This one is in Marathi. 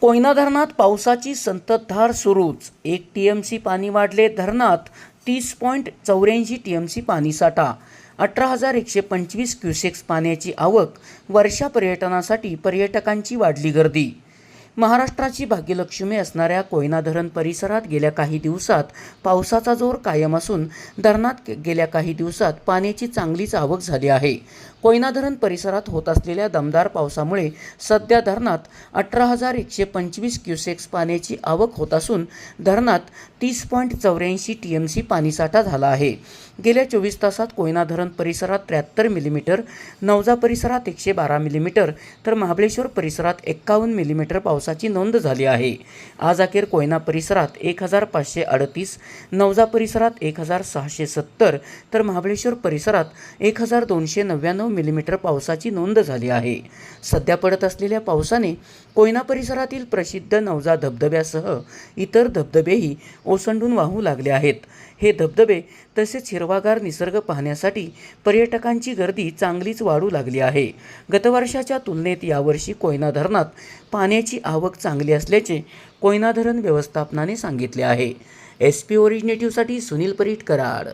कोयना धरणात पावसाची संततधार सुरूच. एक टी एम सी पाणी वाढले धरणात तीस पॉईंट चौऱ्याऐंशी टी एम सी पाणीसाठा अठरा हजार एकशे पंचवीस क्युसेक्स पाण्याची आवक वर्षा पर्यटनासाठी पर्यटकांची वाढली गर्दी. महाराष्ट्राची भाग्यलक्ष्मी असणाऱ्या कोयना धरण परिसरात गेल्या काही दिवसात पावसाचा जोर कायम असून धरणात गेल्या काही दिवसात पाण्याची चांगलीच आवक झाली आहे. कोयना धरण परिसरात होत असलेल्या दमदार पावसामुळे सध्या धरणात अठरा हजार एकशे पंचवीस क्युसेक्स पाण्याची आवक होत असून धरणात तीस पॉईंट चौऱ्याऐंशी टी एम सी पाणीसाठा झाला आहे. गेल्या चोवीस तासात कोयना धरण परिसरात त्र्याहत्तर मिलीमीटर नवजा परिसरात एकशे बारा मिलीमीटर तर महाबळेश्वर परिसरात एक्कावन्न मिलीमीटर पावसाची नोंद झाली आहे. आज अखेर कोयना परिसरात एक हजार पाचशे अडतीस नवजा परिसरात एक हजार सहाशे सत्तर तर महाबळेश्वर परिसरात एक हजार दोनशे नव्याण्णव मिलीमीटर पावसाची नोंद झाली आहे. सध्या पडत असलेल्या पावसाने कोयना परिसरातील प्रसिद्ध नवजा धबधब्यासह इतर धबधबेही ओसंडून वाहू लागले आहेत. हे धबधबे तसेच हिरवागार निसर्ग पाहण्यासाठी पर्यटकांची गर्दी चांगलीच वाढू लागली आहे. गतवर्षाच्या तुलनेत यावर्षी कोयना धरणात पाण्याची आवक चांगली असल्याचे कोयना धरण व्यवस्थापनाने सांगितले आहे. एस पी ओरिजिनेटिव्हसाठी सुनील परीट कराड.